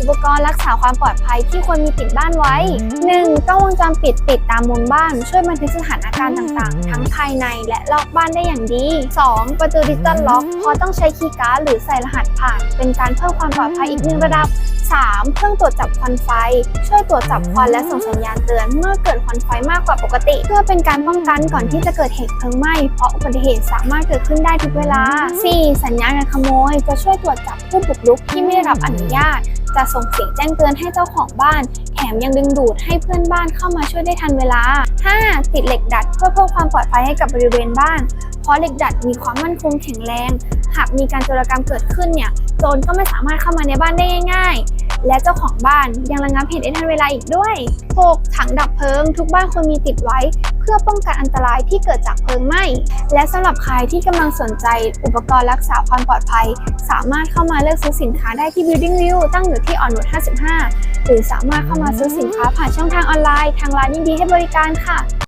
อุปกรณ์รักษาความปลอดภัยที่ควรมีติดบ้านไว้ 1. กล้องวงจรปิดติดตามมุมบ้าน ช่วยบันทึกสถานการณ์ต่างๆ ทั้งภายในและรอบบ้านได้อย่างดี 2. ประตูดิจิตอลล็อกเพราะต้องใช้คีย์การ์ดหรือใส่รหัสผ่าน เป็นการเพิ่มความปลอดภัยอีกหนึ่งระดับ 3. เครื่องตรวจจับควันไฟ ช่วยตรวจจับควันและส่งสัญญาณเตือนเมื่อเกิดควันไฟมากกว่าปกติ เพื่อเป็นการป้องกันก่อนที่จะเกิดเหตุเพลิงไหม้เพราะอุบัติเหตุสามารถเกิดขึ้นได้ทุกเวลา 4. สัญญาณการขโมย จะช่วยตรวจจับผู้บุกรุกที่ไม่ได้รับอนุญาต จะส่งเสียงแจ้งเตือนให้เจ้าของบ้าน แถมยังดึงดูดให้เพื่อนบ้านเข้ามาช่วยได้ทันเวลา 5. ติดเหล็กดัดเพื่อเพิ่มความปลอดภัยให้กับบริเวณบ้าน เพราะเหล็กดัดมีความมั่นคงแข็งแรง หากมีการโจรกรรมเกิดขึ้นเนี่ยโจรก็ไม่สามารถเข้ามาในบ้านได้ง่าย ๆ และเจ้าของบ้านยังระงับเหตุได้ทันเวลาอีกด้วย 6. ถังดับเพลิง ทุกบ้านควรมีติดไว้ พื่อป้องกันอันตรายที่เกิดจากเพลิงไหม้ และสำหรับใครที่กำลังสนใจอุปกรณ์รักษาความปลอดภัย สามารถเข้ามาเลือกซื้อสินค้าได้ที่ Building View ตั้งอยู่ที่อ่อนนุช55 หรือสามารถเข้ามาซื้อสินค้าผ่านช่องทางออนไลน์ ทางร้านยินดีให้บริการค่ะ